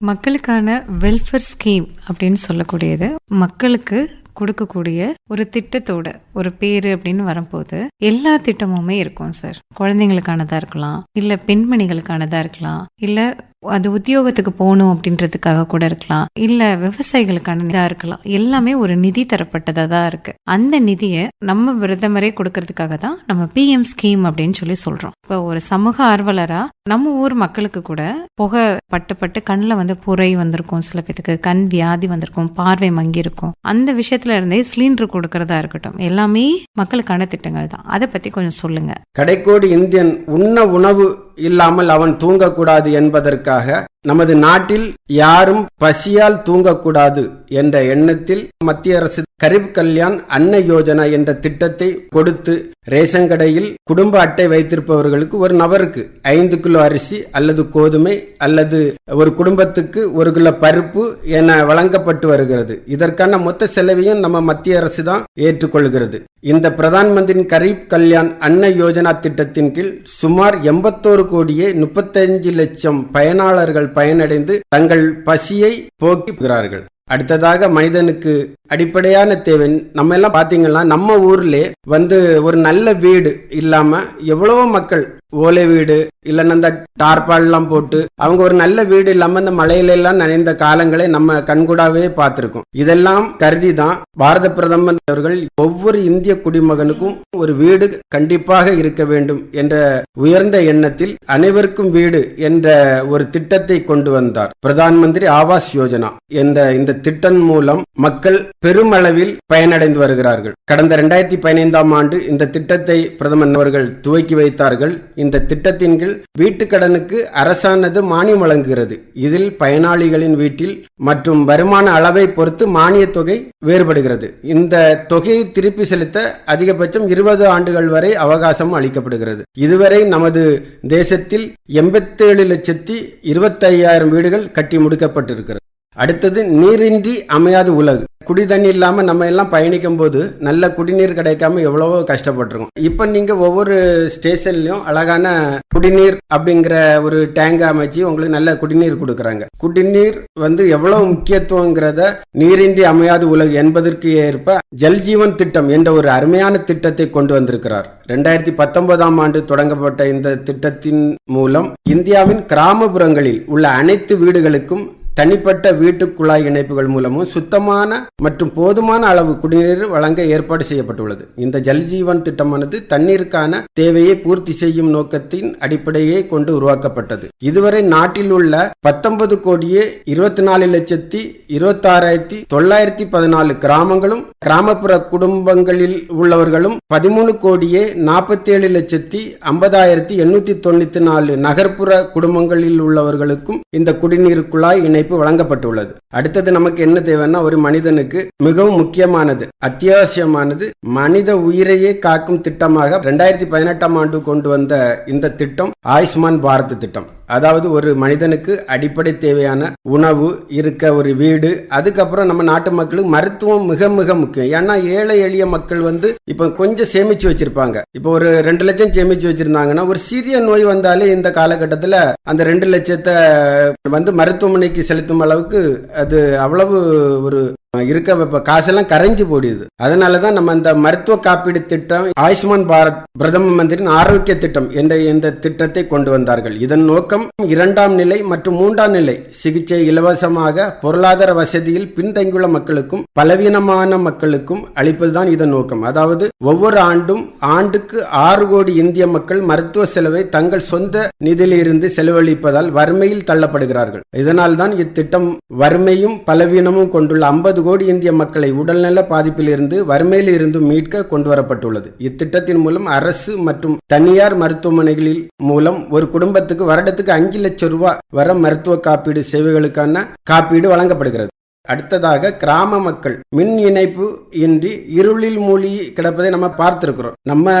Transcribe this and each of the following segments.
மக்களுக்கான welfare scheme அப்படின்னு சொல்லக்கூடியது மக்களுக்கு கொடுக்கக்கூடிய ஒரு திட்டத்தோட ஒரு பேரு அப்படின்னு வரும்போது எல்லா திட்டமுமே இருக்கும் சார். குழந்தைங்களுக்கானதா இருக்கலாம் இல்ல பெண்மணிகளுக்கானதா இருக்கலாம் இல்ல அது உத்தியோகத்துக்கு போகணும் அப்படின்றதுக்காக கூட இருக்கலாம். இல்ல விவசாயிகளுக்கான இதாக இருக்கலாம். எல்லாமே ஒரு நிதி தரப்பட்டதாக தான் இருக்கு. அந்த நிதியை நம்ம பிரதமரே கொடுக்கறதுக்காக தான் நம்ம பிஎம் ஸ்கீம் அப்படின்னு சொல்லி சொல்றோம். இப்போ ஒரு சமூக ஆர்வலரா நம்ம ஊர் மக்களுக்கு கூட புகை பட்டு பட்டு கண்ணில் வந்து புரை வந்திருக்கும். சில பேத்துக்கு கண் வியாதி வந்திருக்கும் பார்வை மங்கி இருக்கும். அந்த விஷயத்துல இருந்தே சிலிண்டர் கொடுக்கறதா இருக்கட்டும். எல்லாமே மக்களுக்கான திட்டங்கள் தான். அதை பத்தி கொஞ்சம் சொல்லுங்க. கடைக்கோடி இந்தியன் உண்ண உணவு இல்லாமல் அவன் தூங்கக்கூடாது என்பதற்காக நமது நாட்டில் யாரும் பசியால் தூங்கக்கூடாது என்ற எண்ணத்தில் மத்திய அரசு கரீப் கல்யாண் அன்ன யோஜனா என்ற திட்டத்தை கொடுத்து ரேஷன் கடையில் குடும்ப அட்டை வைத்திருப்பவர்களுக்கு ஒரு நபருக்கு ஐந்து கிலோ அரிசி அல்லது கோதுமை அல்லது ஒரு குடும்பத்துக்கு ஒரு கிலோ பருப்பு என வழங்கப்பட்டு வருகிறது. இதற்கான மொத்த செலவையும் நம்ம மத்திய அரசு தான் ஏற்றுக்கொள்கிறது. இந்த பிரதான் மந்திரி கரீப் கல்யாண் அன்ன யோஜனா திட்டத்தின் கீழ் சுமார் எண்பத்தோரு கோடியே முப்பத்தஞ்சு லட்சம் பயனாளர்கள் பயனடைந்து தங்கள் பசியை போக்குகிறார்கள் அடுத்ததாக மனிதனுக்கு அடிப்படையான தேவை. நம்ம எல்லாம் பார்த்தீங்கன்னா நம்ம ஊர்ல வந்து ஒரு நல்ல வீடு இல்லாம எவ்வளவோ மக்கள் ஓலை வீடு இல்லைன்னா இந்த டார்பால்லாம் போட்டு அவங்க ஒரு நல்ல வீடு இல்லாம இந்த மலையில எல்லாம் நனைந்த காலங்களை நம்ம கண்கூடாவே பார்த்திருக்கோம். இதெல்லாம் கருதி தான் பாரத பிரதமர் அவர்கள் ஒவ்வொரு இந்திய குடிமகனுக்கும் ஒரு வீடு கண்டிப்பாக இருக்க வேண்டும் என்ற உயர்ந்த எண்ணத்தில் அனைவருக்கும் வீடு என்ற ஒரு திட்டத்தை கொண்டு வந்தார். பிரதான் மந்திரி ஆவாஸ் யோஜனா என்ற இந்த திட்டம் மூலம் மக்கள் பெருமளவில் பயனடைந்து வருகிறார்கள். கடந்த இரண்டாயிரத்தி பதினைந்தாம் ஆண்டு இந்த திட்டத்தை பிரதமர் அவர்கள் துவக்கி வைத்தார்கள். இந்த திட்டத்தின் கீழ் வீட்டுக் கடனுக்கு அரசானது மானியம் வழங்குகிறது. இதில் பயனாளிகளின் வீட்டில் மற்றும் வருமான அளவை பொறுத்து மானிய தொகை வேறுபடுகிறது. இந்த தொகையை திருப்பி செலுத்த அதிகபட்சம் இருபது ஆண்டுகள் வரை அவகாசம் அளிக்கப்படுகிறது. இதுவரை நமது தேசத்தில் எண்பத்தேழு லட்சத்தி இருபத்தையாயிரம் வீடுகள் கட்டி முடிக்கப்பட்டிருக்கிறது. அடுத்தது நீரின்றி அமையாது உலகு. குடி தண்ணி இல்லாமல் நம்ம எல்லாம் பயணிக்கும் போது நல்ல குடிநீர் கிடைக்காம எவ்வளவோ கஷ்டப்பட்டிருக்கோம். இப்போ நீங்கள் ஒவ்வொரு ஸ்டேஷன்லையும் அழகான குடிநீர் அப்படிங்கிற ஒரு டேங்க் அமைச்சு உங்களுக்கு நல்ல குடிநீர் கொடுக்குறாங்க. குடிநீர் வந்து எவ்வளவு முக்கியத்துவங்கிறத நீரின்றி அமையாது உலகு என்பதற்கு ஏற்ப ஜல்ஜீவன் திட்டம் என்ற ஒரு அருமையான திட்டத்தை கொண்டு வந்திருக்கிறார். ரெண்டாயிரத்தி பத்தொன்பதாம் ஆண்டு தொடங்கப்பட்ட இந்த திட்டத்தின் மூலம் இந்தியாவின் கிராமப்புறங்களில் உள்ள அனைத்து வீடுகளுக்கும் தனிப்பட்ட வீட்டு குழாய் இணைப்புகள் மூலமும் சுத்தமான மற்றும் போதுமான அளவு குடிநீர் வழங்க ஏற்பாடு செய்யப்பட்டுள்ளது. இந்த ஜல்ஜீவன் திட்டமானது தண்ணீருக்கான தேவையை பூர்த்தி செய்யும் நோக்கத்தின் அடிப்படையை கொண்டு உருவாக்கப்பட்டது. இதுவரை நாட்டில் உள்ள பத்தொன்பது கோடியே இருபத்தி நாலு லட்சத்தி இருபத்தாறாயிரத்தி தொள்ளாயிரத்தி பதினாலு கிராமங்களும் கிராமப்புற குடும்பங்களில் உள்ளவர்களும் பதிமூணு கோடியே நாற்பத்தி ஏழு லட்சத்தி ஐம்பதாயிரத்தி எண்ணூத்தி தொண்ணூத்தி நாலு நகர்ப்புற குடும்பங்களில் உள்ளவர்களுக்கும் இந்த குடிநீர் குழாய் இணைப்பு வழங்கப்பட்டுள்ளது. அடுத்தது நமக்கு என்ன தேவைன்னா ஒரு மனிதனுக்கு மிகவும் முக்கியமானது அத்தியாவசியமானது மனித உயிரையே காக்கும் திட்டமாக ரெண்டாயிரத்தி பதினெட்டாம் ஆண்டு கொண்டு வந்த இந்த திட்டம் ஆயுஷ்மான் பாரத் திட்டம். அதாவது ஒரு மனிதனுக்கு அடிப்படை தேவையான உணவு இருக்க ஒரு வீடு அதுக்கப்புறம் நம்ம நாட்டு மக்களுக்கு மருத்துவம் மிக மிக முக்கியம். ஏன்னா ஏழை எளிய மக்கள் வந்து இப்போ கொஞ்சம் சேமிச்சு வச்சிருப்பாங்க. இப்போ ஒரு ரெண்டு லட்சம் சேமிச்சு வச்சிருந்தாங்கன்னா ஒரு சிறிய நோய் வந்தாலே இந்த காலகட்டத்தில் அந்த ரெண்டு லட்சத்தை வந்து மருத்துவமனைக்கு செலுத்தும் அளவுக்கு அது அவ்வளவு ஒரு இருக்க இப்ப காசெல்லாம் கரைஞ்சு போடுது அதனால தான் நம்ம இந்த மருத்துவ காப்பீடு திட்டம் ஆயுஷ்மான் பாரத் பிரதம மந்திரின் ஆரோக்கிய திட்டம் என்ற இந்த திட்டத்தை கொண்டு வந்தார்கள். இதன் நோக்கம் இரண்டாம் நிலை மற்றும் மூன்றாம் நிலை. சிகிச்சை இலவசமாக பொருளாதார வசதியில் பின்தங்கியுள்ள மக்களுக்கும் பலவீனமான மக்களுக்கும் அளிப்பதுதான் இதன் நோக்கம். அதாவது ஒவ்வொரு ஆண்டும் ஆண்டுக்கு ஆறு கோடி இந்திய மக்கள் மருத்துவ செலவை தங்கள் சொந்த நிதியிலிருந்து செலவழிப்பதால் வறுமையில் தள்ளப்படுகிறார்கள். இதனால் தான் இத்திட்டம் வறுமையும் பலவீனமும் கொண்டுள்ள ஐம்பது கோடி இந்திய மக்களை உடல்நல பாதிப்பில் இருந்து வறுமையில் இருந்து மீட்க கொண்டு வரப்பட்டுள்ளது இத்திட்டத்தின் மூலம் அரசு மற்றும் தனியார் மருத்துவமனைகளில் மூலம் ஒரு குடும்பத்துக்கு வருடத்துக்கு அஞ்சு லட்சம் ரூபாய் வர மருத்துவ காப்பீடு சேவைகளுக்கான காப்பீடு வழங்கப்படுகிறது. அடுத்ததாக கிராம மக்கள் மின் இணைப்பு இன்றி இருளில் மூழ்கி கிடப்பதை நம்ம பார்த்துருக்குறோம். நம்ம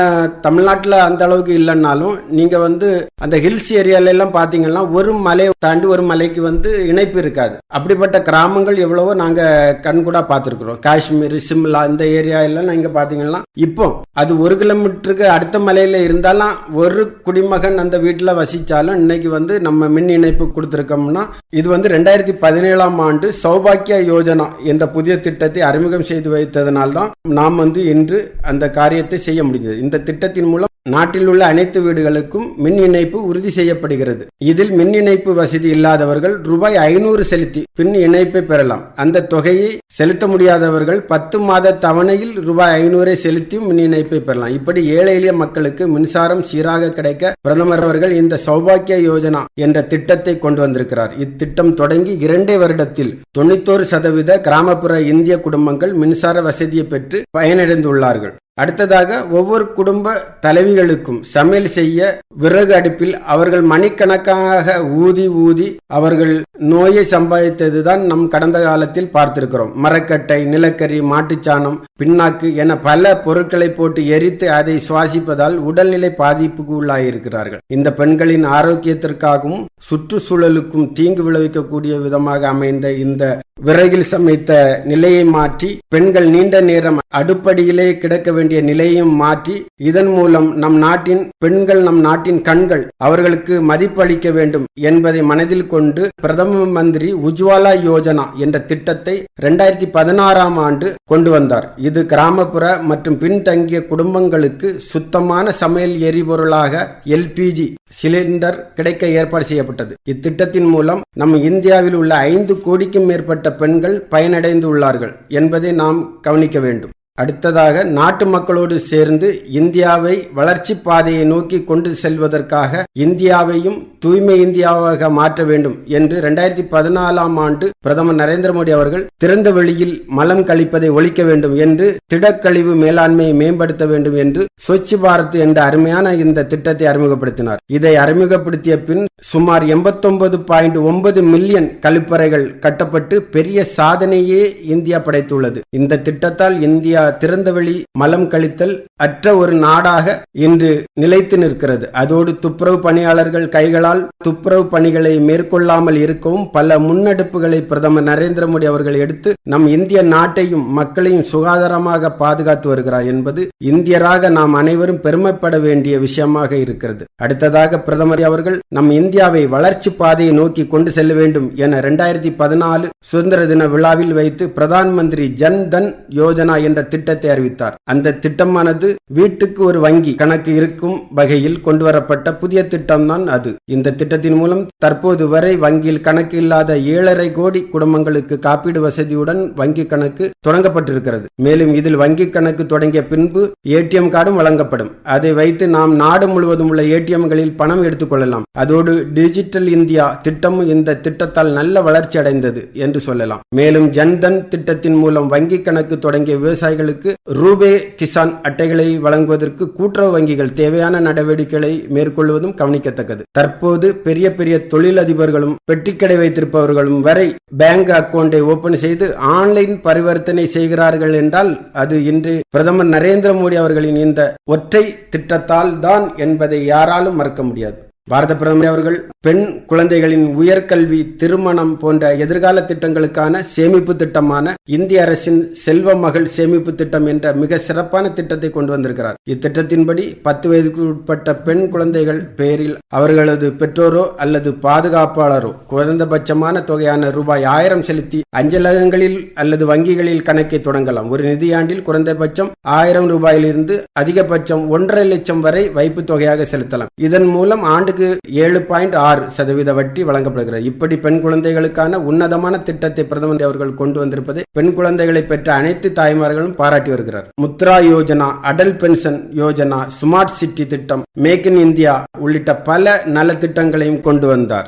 தமிழ்நாட்டில் அந்த அளவுக்கு இல்லைன்னாலும் நீங்க வந்து அந்த ஹில்ஸ் ஏரியால எல்லாம் பார்த்தீங்கன்னா ஒரு மலை தாண்டி ஒரு மலைக்கு வந்து இணைப்பு இருக்காது. அப்படிப்பட்ட கிராமங்கள் எவ்வளவோ நாங்கள் கண்கூடா பார்த்திருக்கிறோம் காஷ்மீர் சிம்லா இந்த ஏரியா எல்லாம் நீங்க பார்த்தீங்கன்னா இப்போ அது ஒரு கிலோமீட்டருக்கு அடுத்த மலையில இருந்தாலும் ஒரு குடிமகன் அந்த வீட்டில் வசித்தாலும் இன்னைக்கு வந்து நம்ம மின் இணைப்பு கொடுத்துருக்கோம்னா இது வந்து ரெண்டாயிரத்தி பதினேழாம் ஆண்டு சௌபாக்கிய யோஜனா என்ற புதிய திட்டத்தை அறிமுகம் செய்து வைத்ததனால்தான் நாம் வந்து இன்று அந்த காரியத்தை செய்ய முடிஞ்சது இந்த திட்டத்தின் மூலம் நாட்டில் உள்ள அனைத்து வீடுகளுக்கும் மின் இணைப்பு உறுதி செய்யப்படுகிறது. இதில் மின் இணைப்பு வசதி இல்லாதவர்கள் ரூபாய் ஐநூறு செலுத்தி பின் இணைப்பை பெறலாம். அந்த தொகையை செலுத்த முடியாதவர்கள் பத்து மாத தவணையில் ரூபாய் ஐநூறை செலுத்தி மின் இணைப்பை பெறலாம். இப்படி ஏழை எளிய மக்களுக்கு மின்சாரம் சீராக கிடைக்க பிரதமர் அவர்கள் இந்த சௌபாக்கிய யோஜனா என்ற திட்டத்தை கொண்டு வந்திருக்கிறார். இத்திட்டம் தொடங்கி இரண்டே வருடத்தில் தொண்ணூத்தோரு சதவீத கிராமப்புற இந்திய குடும்பங்கள் மின்சார வசதியை பெற்று பயனடைந்துள்ளார்கள். அடுத்ததாக ஒவ்வொரு குடும்ப தலைவிகளுக்கும் சமையல் செய்ய விறகு அடுப்பில் அவர்கள் மணிக்கணக்காக ஊதி ஊதி அவர்கள் நோயை சம்பாதித்ததுதான் நம் கடந்த காலத்தில் பார்த்திருக்கிறோம். மரக்கட்டை நிலக்கரி மாட்டுச்சாணம் பின்னாக்கு என பல பொருட்களை போட்டு எரித்து அதை சுவாசிப்பதால் உடல்நிலை பாதிப்புக்கு உள்ளாயிருக்கிறார்கள். இந்த பெண்களின் ஆரோக்கியத்திற்காகவும் சுற்றுச்சூழலுக்கும் தீங்கு விளைவிக்கக்கூடிய விதமாக அமைந்த இந்த விறகில் சமைத்த நிலையை மாற்றி பெண்கள் நீண்ட நேரம் அடுப்படியிலே கிடக்க வேண்டிய நிலையையும் மாற்றி இதன் மூலம் நம் நாட்டின் பெண்கள் நம் நாட்டின் கண்கள் அவர்களுக்கு மதிப்பளிக்க வேண்டும் என்பதை மனதில் கொண்டு பிரதம மந்திரி உஜ்வாலா யோஜனா என்ற திட்டத்தை இரண்டாயிரத்தி பதினாறாம் ஆண்டு கொண்டு வந்தார். இது கிராமப்புற மற்றும் பின்தங்கிய குடும்பங்களுக்கு சுத்தமான சமையல் எரிபொருளாக எல்பிஜி சிலிண்டர் கிடைக்க ஏற்பாடு செய்யப்பட்டது. இத்திட்டத்தின் மூலம் நம் இந்தியாவில் உள்ள ஐந்து கோடிக்கும் மேற்பட்ட பெண்கள் பயனடைந்து உள்ளார்கள் என்பதை நாம் கவனிக்க வேண்டும். அடுத்ததாக நாட்டு மக்களோடு சேர்ந்து இந்தியாவை வளர்ச்சி பாதையை நோக்கி கொண்டு செல்வதற்காக இந்தியாவையும் தூய்மை இந்தியாவாக மாற்ற வேண்டும் என்று இரண்டாயிரத்தி பதினாலாம் ஆண்டு பிரதமர் நரேந்திர மோடி அவர்கள் திறந்த வெளியில் மலம் கழிப்பதை ஒழிக்க வேண்டும் என்று திடக்கழிவு மேலாண்மையை மேம்படுத்த வேண்டும் என்று ஸ்வச் பாரத் என்ற அருமையான இந்த திட்டத்தை அறிமுகப்படுத்தினார். இதை அறிமுகப்படுத்திய பின் சுமார் எண்பத்தொன்பது பாயிண்ட் ஒன்பது மில்லியன் கழிப்பறைகள் கட்டப்பட்டு பெரிய சாதனையே இந்தியா படைத்துள்ளது. இந்த திட்டத்தால் இந்தியா திறந்தவெளி மலம் கழித்தல் அற்ற ஒரு நாடாக இன்று நிலைத்து நிற்கிறது. அதோடு துப்புரவு பணியாளர்கள் கைகளால் துப்புரவு பணிகளை மேற்கொள்ளாமல் இருக்கவும் பல முன்னெடுப்புகளை பிரதமர் நரேந்திர மோடி அவர்கள் எடுத்து நம் இந்திய நாட்டையும் மக்களையும் சுகாதாரமாக பாதுகாத்து வருகிறார் என்பது இந்தியராக நாம் அனைவரும் பெருமைப்பட வேண்டிய விஷயமாக இருக்கிறது. அடுத்ததாக பிரதமர் அவர்கள் நம் இந்தியாவை வளர்ச்சி பாதையை நோக்கி கொண்டு செல்ல வேண்டும் என இரண்டாயிரத்தி பதினாலு சுதந்திர தின விழாவில் வைத்து பிரதான் மந்திரி ஜன் தன் யோஜனா என்ற திட்டத்தை அறிவித்தார். அந்த திட்டமானது வீட்டுக்கு ஒரு வங்கி கணக்கு இருக்கும் வகையில் கொண்டு வரப்பட்ட புதிய திட்டம்தான் அது. இந்த திட்டத்தின் மூலம் தற்போது வரை வங்கியில் கணக்கு இல்லாத ஏழரை கோடி குடும்பங்களுக்கு காப்பீடு வசதியுடன் வங்கி கணக்கு தொடங்கப்பட்டிருக்கிறது. மேலும் இதில் வங்கி கணக்கு தொடங்கிய பின்பு ஏடிஎம் கார்டும் வழங்கப்படும். அதை வைத்து நாம் நாடு முழுவதும் உள்ள ஏடிஎம்களில் பணம் எடுத்துக்கொள்ளலாம் அதோடு டிஜிட்டல் இந்தியா திட்டம் இந்த திட்டத்தால் நல்ல வளர்ச்சி அடைந்தது என்று சொல்லலாம். மேலும் ஜன்தன் திட்டத்தின் மூலம் வங்கி கணக்கு தொடங்கிய விவசாயிகள் விவசாயிகளுக்கு ரூபே கிசான் அட்டைகளை வழங்குவதற்கு கூட்டுறவு வங்கிகள் தேவையான நடவடிக்கைகளை மேற்கொள்வதும் கவனிக்கத்தக்கது. தற்போது பெரிய பெரிய தொழிலதிபர்களும் பெட்டிக்கடை வைத்திருப்பவர்களும் வரை பேங்க் அக்கவுண்டை ஓபன் செய்து ஆன்லைன் பரிவர்த்தனை செய்கிறார்கள் என்றால் அது இன்று பிரதமர் நரேந்திர மோடி அவர்களின் இந்த ஒற்றை திட்டத்தால் தான் என்பதை யாராலும் மறக்க முடியாது. பாரத பிரதமர் அவர்கள் பெண் குழந்தைகளின் உயர்கல்வி திருமணம் போன்ற எதிர்கால திட்டங்களுக்கான சேமிப்பு திட்டமான இந்திய அரசின் செல்வ மகள் சேமிப்பு திட்டம் என்ற மிக சிறப்பான திட்டத்தை கொண்டு வந்திருக்கிறார். இத்திட்டத்தின்படி பத்து வயதுக்கு உட்பட்ட பெண் குழந்தைகள் பெயரில் அவர்களது பெற்றோரோ அல்லது பாதுகாப்பாளரோ குறைந்தபட்சமான தொகையான ரூபாய் ஆயிரம் செலுத்தி அஞ்சலகங்களில் அல்லது வங்கிகளில் கணக்கை தொடங்கலாம். ஒரு நிதியாண்டில் குறைந்தபட்சம் ஆயிரம் ரூபாயிலிருந்து அதிகபட்சம் ஒன்றரை லட்சம் வரை வைப்பு தொகையாக செலுத்தலாம். இதன் மூலம் ஆண்டு ஆண்டுக்கு ஏழு பாயிண்ட் ஆறு சதவீத வட்டி வழங்கப்படுகிறது. இப்படி பெண் குழந்தைகளுக்கான உன்னதமான திட்டத்தை பிரதமர் அவர்கள் கொண்டு வந்திருப்பது பெண் குழந்தைகளை பெற்ற அனைத்து தாய்மார்களும் பாராட்டி வருகிறார். Mudra Yojana Atal pension Yojana smart city திட்டம் மேக் இன் இந்தியா உள்ளிட்ட பல நல திட்டங்களையும் கொண்டு வந்தார்.